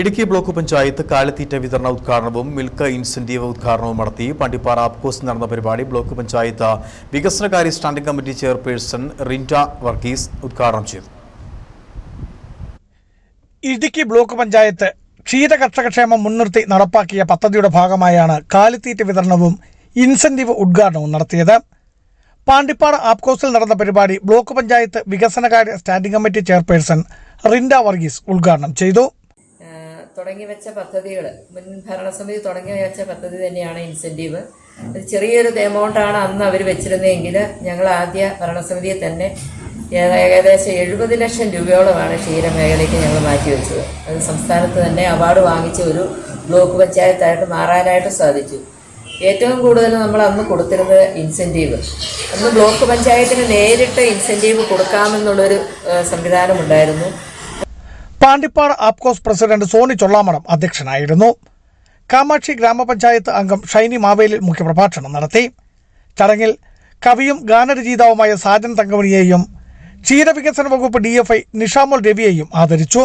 Idukki block panchayat കാലിത്തീറ്റ വിതരണ ഉദ്ഘാടനവും മിൽക്ക് ഇൻസെന്റീവ് ഉദ്ഘാടനവും നടത്തി പണ്ടിപ്പാറ ആപ്കോസ് നടന്ന പരിപാടി ബ്ലോക്ക് പഞ്ചായത്ത് വികസനകാര്യ standing committee chairperson Rinda Varghese ഉദ്ഘാടനം ചെയ്തു. ഇടുക്കി ബ്ലോക്ക് പഞ്ചായത്ത് ക്ഷീര കർഷകക്ഷേമം മുൻനിർത്തി നടപ്പാക്കിയ പദ്ധതിയുടെ ഭാഗമായാണ് കാലിത്തീറ്റ വിതരണവും ഇൻസെന്റീവ് ഉദ്ഘാടനവും നടത്തിയത്. പാണ്ടിപ്പാറ ആപ്കോസിൽ നടന്ന പരിപാടി ബ്ലോക്ക് പഞ്ചായത്ത് വികസനകാര്യ standing committee chairperson Rinda Varghese ഉദ്ഘാടനം ചെയ്തു. തുടങ്ങി വെച്ച പദ്ധതികൾ മുൻ ഭരണസമിതി തുടങ്ങി വെച്ച പദ്ധതി തന്നെയാണ് ഇൻസെന്റീവ് അത് ചെറിയൊരു എമൗണ്ടാണ് അന്ന് അവർ വെച്ചിരുന്നതെങ്കിൽ ഞങ്ങൾ ആദ്യ ഭരണസമിതിയെ തന്നെ ഏകദേശം എഴുപത് ലക്ഷം രൂപയോളമാണ് ക്ഷീരമേഖലയ്ക്ക് ഞങ്ങൾ മാറ്റിവെച്ചത് അത് സംസ്ഥാനത്ത് തന്നെ അവാർഡ് വാങ്ങിച്ച ഒരു ബ്ലോക്ക് പഞ്ചായത്തായിട്ട് മാറാനായിട്ട് സാധിച്ചു. ഏറ്റവും കൂടുതൽ നമ്മൾ അന്ന് കൊടുത്തിരുന്നത് ഇൻസെന്റീവ് അന്ന് ബ്ലോക്ക് പഞ്ചായത്തിന് നേരിട്ട് ഇൻസെന്റീവ് കൊടുക്കാമെന്നുള്ളൊരു സംവിധാനമുണ്ടായിരുന്നു പാണ്ടിപ്പാറ ആപ്കോസ് പ്രസിഡന്റ് സോണി ചൊള്ളാമണം അധ്യക്ഷനായിരുന്നു. കാമാക്ഷി ഗ്രാമപഞ്ചായത്ത് അംഗം ഷൈനി മാവേലിൽ മുഖ്യപ്രഭാഷണം നടത്തി. ചടങ്ങിൽ കവിയും ഗാനരചയിതാവുമായ സാജൻ തങ്കമണിയെയും ക്ഷീരവികസന വകുപ്പ് ഡി എഫ് ഐ നിഷാമോൾ രവിയെയും ആദരിച്ചു.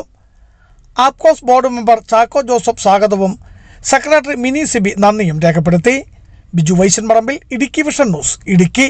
APCOS board member Chacko Joseph സ്വാഗതവും സെക്രട്ടറി മിനി സിബി നന്ദിയും രേഖപ്പെടുത്തി. Biju Vaishan Parambil Idukki vision news Idukki.